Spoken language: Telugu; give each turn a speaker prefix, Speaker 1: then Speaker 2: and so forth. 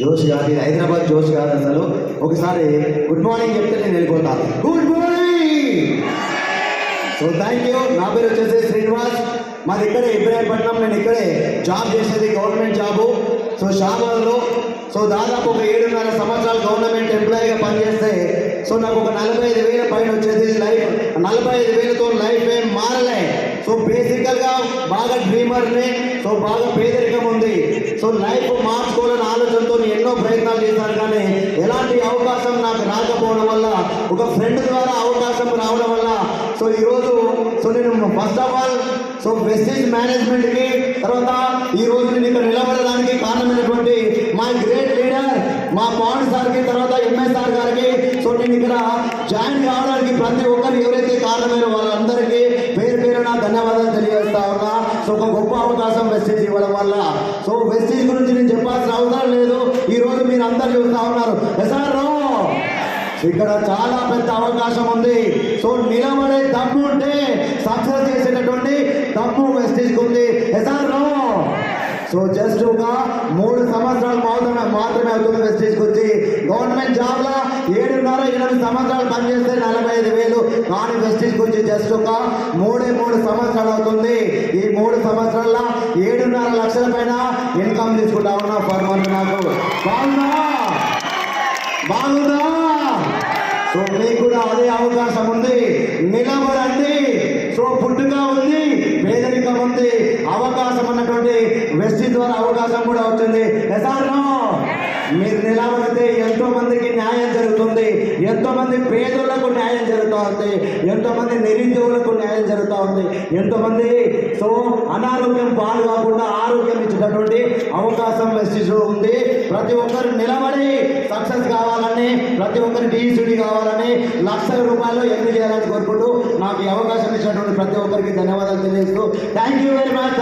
Speaker 1: జోష్ కాదు ఇది హైదరాబాద్ జోష్ కాదు అసలు. ఒకసారి గుడ్ మార్నింగ్ చెప్తే నేను వెళ్ళిపోతా. Good morning! So thank you నా పేరు వచ్చేసి శ్రీనివాస్. మాది ఇక్కడే ఇబ్రాహీంపట్నం. నేను ఇక్కడే జాబ్ చేసేది గవర్నమెంట్ జాబు సో షాబాద్లో సో దాదాపు ఒక ఏడున్నర సంవత్సరాలు గవర్నమెంట్ ఎంప్లాయీగా పనిచేస్తే సో నాకు ఒక నలభై ఐదు వేల పైన వచ్చేది లైఫ్ నలభై ఐదు వేలతో లైఫ్ ఏం మారలే. సో బేసికల్గా బాగా డ్రీమర్ని సో బాగా పేదరికం ఉంది. సో లైఫ్ మార్చుకోవాలని ఆలోచనతో ఎన్నో ప్రయత్నాలు చేశాను కానీ ఎలాంటి అవకాశం నాకు రాకపోవడం వల్ల ఒక ఫ్రెండ్ ద్వారా అవకాశం రావడం వల్ల సో ఈరోజు సో నేను first of all so wastage మేనేజ్మెంట్కి తర్వాత ఈ రోజు నేను ఇక్కడ నిలబడడానికి కారణమైనటువంటి మా గ్రేట్ లీడర్ మా పవన్ సార్కి తర్వాత ఎంఎస్ఆర్ గారికి సో నేను ఇక్కడ జాయిన్ కావడానికి ప్రతి ఒక్క సో ఒక గొప్ప అవకాశం వెస్టేజ్ ఇవ్వడం వల్ల. సో వెస్టేజ్ గురించి నేను చెప్పాల్సిన అవసరం లేదు. ఈ రోజు మీరు అందరు చూస్తా ఉన్నారు. ఎస్ఆర్ ఇక్కడ చాలా పెద్ద అవకాశం ఉంది. సో నిలబడే దమ్ము ఉంటే సక్సెస్ చేసేటటువంటి దమ్ము వెస్టేజ్ ఉంది. ఎస్ఆర్ సో జస్ట్ ఒక మూడు సంవత్సరాలు మాత్రమే మాత్రమే అవుతుంది వెస్టేజ్కి వచ్చి. గవర్నమెంట్ జాబ్లో ఏడున్నర ఎనిమిది సంవత్సరాలు పనిచేస్తే నలభై ఐదు గురించి జస్ట్ ఒక మూడే మూడు సంవత్సరాలు అవుతుంది. ఈ మూడు సంవత్సరాల ఏడున్నర లక్షల పైన ఇన్కమ్ తీసుకుంటా ఉన్నా పర్ మంత్ నాకు. బాగుందా? బాగుందా? సో మీకు కూడా అదే అవకాశం ఉంది. నిలబడండి. సో పుట్టుక ఉంది పేదరికం ఉంది అవకాశం అన్నటువంటి వెస్టి ద్వారా అవకాశం కూడా వచ్చింది. ఎసార్నో మీరు నిలబడితే ఎంతో మందికి న్యాయం జరుగుతుంది ఎంతో మంది పేదలకు న్యాయం జరుగుతూ ఉంది ఎంతో మంది నిరుద్యోగులకు న్యాయం జరుగుతూ ఉంది ఎంతో మంది సో అనారోగ్యం పాలు కాకుండా ఆరోగ్యం ఇచ్చేటటువంటి అవకాశం వెస్టీస్లో ఉంది. ప్రతి ఒక్కరు నిలబడి సక్సెస్ కావాలని ప్రతి ఒక్కరు డీసీడీ కావాలని లక్షల రూపాయలు ఎన్ని చేయాలని కోరుకుంటూ నాకు ఈ అవకాశం ఇచ్చినటువంటి ప్రతి ఒక్కరికి ధన్యవాదాలు తెలియజేస్తూ థ్యాంక్ యూ వెరీ మచ్.